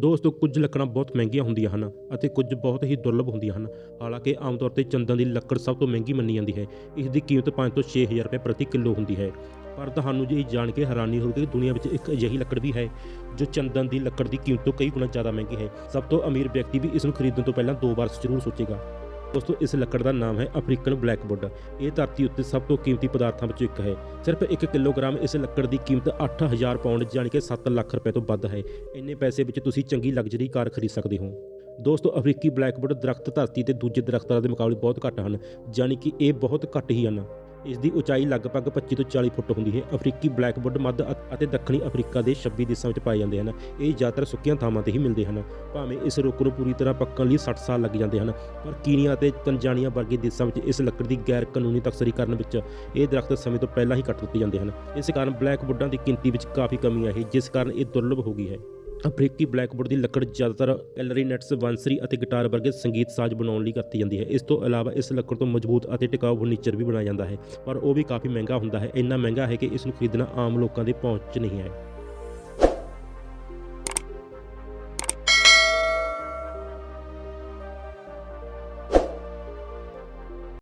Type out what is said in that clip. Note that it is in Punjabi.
ਦੋਸਤੋ, ਕੁਝ ਲੱਕੜਾਂ ਬਹੁਤ ਮਹਿੰਗੀਆਂ ਹੁੰਦੀਆਂ ਹਨ ਅਤੇ ਕੁਝ ਬਹੁਤ ਹੀ ਦੁਰਲਭ ਹੁੰਦੀਆਂ ਹਨ। ਹਾਲਾਂਕਿ ਆਮ ਤੌਰ ਤੇ ਚੰਦਨ ਦੀ ਲੱਕੜ ਸਭ ਤੋਂ ਮਹਿੰਗੀ ਮੰਨੀ ਜਾਂਦੀ ਹੈ। ਇਸ ਦੀ ਕੀਮਤ 5 ਤੋਂ 6000 ਰੁਪਏ ਪ੍ਰਤੀ ਕਿਲੋ ਹੁੰਦੀ ਹੈ। ਪਰ ਤੁਹਾਨੂੰ ਜੇ ਇਹ ਜਾਣ ਕੇ ਹੈਰਾਨੀ ਹੋਵੇਗੀ ਕਿ ਦੁਨੀਆ ਵਿੱਚ ਇੱਕ ਅਜਿਹੀ ਲੱਕੜ ਵੀ ਹੈ ਜੋ ਚੰਦਨ ਦੀ ਲੱਕੜ ਦੀ ਕੀਮਤ ਤੋਂ ਕਈ ਗੁਣਾ ਜ਼ਿਆਦਾ ਮਹਿੰਗੀ ਹੈ। ਸਭ ਤੋਂ ਅਮੀਰ ਵਿਅਕਤੀ ਵੀ ਇਸ ਨੂੰ ਖਰੀਦਣ ਤੋਂ ਪਹਿਲਾਂ ਦੋ ਵਾਰ ਜ਼ਰੂਰ ਸੋਚੇਗਾ। ਦੋਸਤੋ, ਇਸ ਲੱਕੜ ਦਾ ਨਾਮ ਹੈ ਅਫਰੀਕਨ ਬਲੈਕਵੁੱਡ ਇਹ ਧਰਤੀ ਉੱਤੇ ਸਭ ਤੋਂ ਕੀਮਤੀ ਪਦਾਰਥਾਂ ਵਿੱਚੋਂ ਇੱਕ ਹੈ। ਸਿਰਫ 1 ਕਿਲੋਗ੍ਰਾਮ ਇਸ ਲੱਕੜ ਦੀ ਕੀਮਤ 8000 ਪਾਉਂਡ, ਯਾਨੀ ਕਿ 7 ਲੱਖ ਰੁਪਏ ਤੋਂ ਵੱਧ ਹੈ। ਇੰਨੇ ਪੈਸੇ ਵਿੱਚ ਤੁਸੀਂ ਚੰਗੀ ਲਗਜ਼ਰੀ ਕਾਰ ਖਰੀਦ ਸਕਦੇ ਹੋ। ਦੋਸਤੋ, ਅਫਰੀਕੀ ਬਲੈਕਵੁੱਡ ਦਰਖਤ ਧਰਤੀ ਤੇ ਦੂਜੇ ਦਰਖਤਾਂ ਦੇ ਮੁਕਾਬਲੇ ਬਹੁਤ ਘੱਟ ਹਨ, ਯਾਨੀ ਕਿ ਇਹ ਬਹੁਤ ਘੱਟ ਹੀ ਹਨ। ਇਸ ਦੀ ਉਚਾਈ ਲਗਭਗ 25 ਤੋਂ 40 ਫੁੱਟ ਹੁੰਦੀ ਹੈ। ਅਫਰੀਕੀ ਬਲੈਕਵੁੱਡ ਮੱਧ ਅ- ਅਤੇ ਦੱਖਣੀ ਅਫਰੀਕਾ ਦੇ 26 ਦੇਸ਼ਾਂ ਵਿੱਚ ਪਾਏ ਜਾਂਦੇ ਹਨ। ਇਹ ਜ਼ਿਆਦਾਤਰ ਸੁੱਕੀਆਂ ਥਾਵਾਂ ਤੇ ਹੀ ਮਿਲਦੇ ਹਨ। ਭਾਵੇਂ ਇਸ ਰੁੱਖ ਨੂੰ ਪੂਰੀ ਤਰ੍ਹਾਂ ਪੱਕਣ ਲਈ 60 ਸਾਲ ਲੱਗ ਜਾਂਦੇ ਹਨ, ਪਰ ਕੀਨੀਆ ਅਤੇ ਤੰਜਾਨੀਆ ਵਰਗੇ ਦੇਸ਼ਾਂ ਵਿੱਚ ਇਸ ਲੱਕੜ ਦੀ ਗੈਰ ਕਾਨੂੰਨੀ ਤਕਸਰੀ ਕਰਨ ਵਿੱਚ ਇਹ ਦਰਖਤ ਸਮੇਂ ਤੋਂ ਪਹਿਲਾਂ ਹੀ ਕੱਟ ਦਿੱਤੇ ਜਾਂਦੇ ਹਨ। ਇਸ ਕਾਰਨ ਬਲੈਕਵੁੱਡਾਂ ਦੀ ਗਿਣਤੀ ਵਿੱਚ ਕਾਫੀ ਕਮੀ ਆਈ ਹੈ, ਜਿਸ ਕਾਰਨ ਇਹ ਦੁਰਲਭ ਹੋ ਗਈ ਹੈ। ਅਫਰੀਕੀ ਬਲੈਕਵੁੱਡ ਦੀ ਲੱਕੜ ਜ਼ਿਆਦਾਤਰ ਕੈਲਰੀਨੈਟਸ ਬਾਂਸਰੀ ਅਤੇ ਗਿਟਾਰ ਵਰਗੇ ਸੰਗੀਤ ਸਾਜ਼ ਬਣਾਉਣ ਲਈ ਵਰਤੀ ਜਾਂਦੀ ਹੈ। ਇਸ ਤੋਂ ਇਲਾਵਾ ਇਸ ਲੱਕੜ ਤੋਂ ਮਜ਼ਬੂਤ ਅਤੇ ਟਿਕਾਊ ਫਰਨੀਚਰ ਵੀ ਬਣਾਇਆ ਜਾਂਦਾ ਹੈ, ਪਰ ਉਹ ਵੀ ਕਾਫੀ ਮਹਿੰਗਾ ਹੁੰਦਾ ਹੈ। ਇੰਨਾ ਮਹਿੰਗਾ ਹੈ ਕਿ ਇਸ ਨੂੰ ਖਰੀਦਣਾ ਆਮ ਲੋਕਾਂ ਦੀ ਪਹੁੰਚ 'ਚ ਨਹੀਂ ਹੈ।